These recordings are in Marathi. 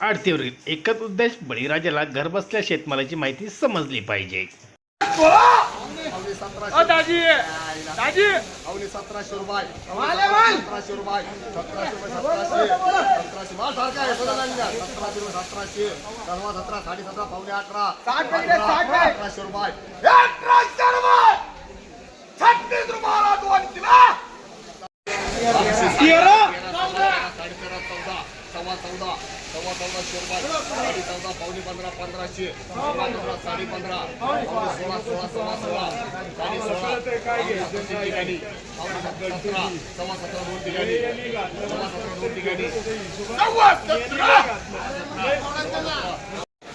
आरतीवरील एकच उद्देश बळीराजाला घरबसल्या शेतमालाची माहिती समजली पाहिजे. सतराशे अ दाजी! दाजी! अवनी सतराशे रुपये. माले माल. सतराशे रुपये सतराशे रुपये सतराशे. सतराशे. माल सारखा आहे सगळं नाही का? सतराशे रुपये सतराशे. सर्व सतरा साडे सतरा पावणे अठरा. साठ पैसे, अठरा, साठ पैसे. अठराशे रुपये. अठराशे रुपये! छत्तीस रुपयाला दोन किलो! तेरा साडे तेरा चौदा सव्वा चौदा सव्वा चौदाशे रुपये साडे चौदा पावणे पंधरा पंधराशे. सव्वा पंधरा. साडे पंधरा. सोळा सोळा सव्वा सोळा साडे सोळा. ठिकाणी. सतरा सव्वा सतरा दोन ठिकाणी. सव्वा सतरा दोन ठिकाणी. सव्वा सतरा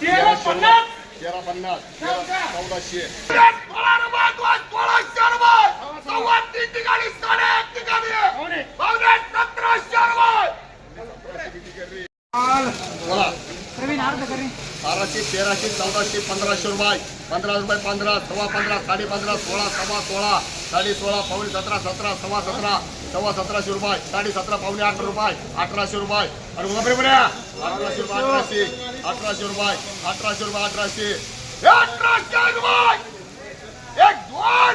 तेरा पन्नास. तेरा पन्नास. तेरा चौदाशे. सोळा रुपये दोन सोळाशे रुपये सव्वा तीन ठिकाणी साडे एक ठिकाणी. पावणे सतराशे रुपये बोला बाराशे तेराशे चौदाशे पंधराशे रुपये. पंधरा रुपये पंधरा सव्वा पंधरा साडे पंधरा सोळा सव्वा सोळा. साडे सोळा पावणे सतरा सतरा सव्वा सतरा. सव्वा सतराशे रुपये. साडे सतरा पावणे अठरा रुपये. अठराशे रुपये. अरे बापरे बऱ्या अठराशे रुपये अठराशे. अठराशे रुपये अठराशे रुपये अठराशे. अठराशे रुपये एक दोन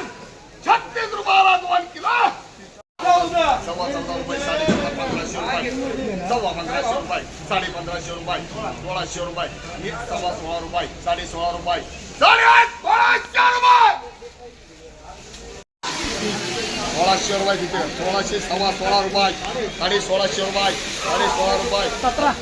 छत्तीस रुपयाला दोन किलो सव्वा चौदा रुपये साडे चौदा पंधराशे रुपये सव्वा पंधराशे रुपये साडे पंधराशे रुपये सोळाशे रुपये सव्वा सोळा रुपये साडे सोळा रुपये. साडे सोळाशे रुपये! तिथे सोळाशे सव्वा सोळा रुपये साडे सोळाशे रुपये साडे सोळा रुपये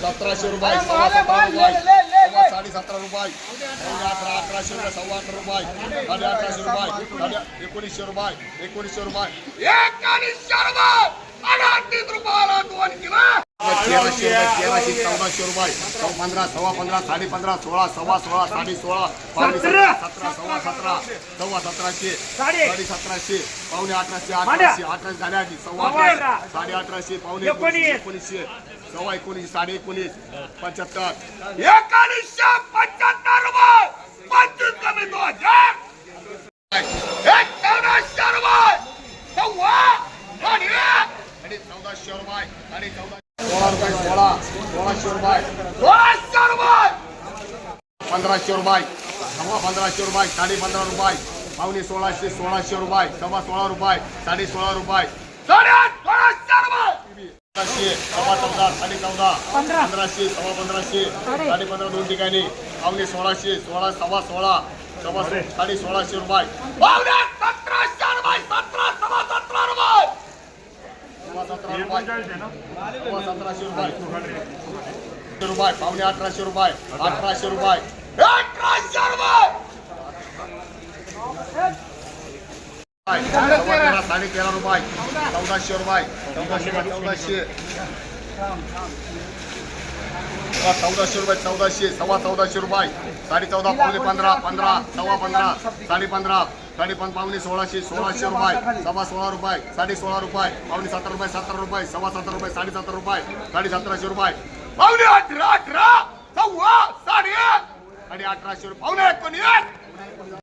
सतराशे रुपये सव्वा सतरा रुपये सव्वा साडे सतरा रुपये पावणे अठरा अठराशे रुपये सव्वा अठरा रुपये साडे अठराशे रुपये साडे एकोणीसशे रुपये एकोणीसशे रुपये. एकाणीसशे रुपये! अडतीस रुपयाला दोन किलो! तेराशे रुपये तेराशे चौदाशे रुपये सव्वा पंधरा सव्वा पंधरा साडे पंधरा सोळा सव्वा सोळा साडे सोळा पावणे सतरा सव्वा सतरा सव्वा सतराशे साडे. सतराशे पावणे अठराशे अठराशे अठराशे झाले आधी सव्वा अठरा साडे अठराशे पावणे एकोणीसशे एकोणीसशे सव्वा एकोणीस साडे एकोणीस पंच्याहत्तर. एकाणीसशे पंच्याहत्तर रुपये. पंचवीस कमी दोन हजार. एकोणीसशे रुपये. सव्वा आणि साडे चौदाशे रुपये साडे चौदा सोळा रुपये सोळा सोळाशे रुपये सोळाशे रुपये पंधराशे रुपये. सव्वा पंधराशे रुपये. साडे पंधरा रुपये. पावणे सोळाशे सोळाशे रुपये. सव्वा सोळा रुपये. साडे सोळा रुपये. साडे सोळाशे रुपये. पंधराशे सव्वा चौदा साडे चौदा. पंधराशे सव्वा पंधराशे. साडे. पंधरा दोन ठिकाणी. पावणे सोळाशे सोळा सव्वा सोळा. सव्वा साडे सोळाशे रुपये. पावणे सतराशे रुपये सतरा सव्वा सतरा रुपये सव्वा सतरा रुपये सतराशे रुपये रुपये पावणे अठराशे रुपये अठराशे रुपये अठराशे रुपये तेरा साडे तेरा रुपये चौदाशे रुपये चौदाशे चौदाशे चौदाशे रुपये चौदाशे सव्वा चौदाशे रुपये साडे चौदा पावणे पंधरा पंधरा सव्वा पंधरा साडे पंधरा. साडेपाच पण पावणे सोळाशे सोळाशे रुपये सव्वा सोळा रुपये साडे सोळा रुपये पावणे सतरा रुपये सतरा रुपये सव्वा सतरा रुपये साडे सतरा रुपये साडे सतराशे रुपये. पावणे अठरा अठरा सव्वा साडे साडे अठराशे रुपये पावणे एकोणीस.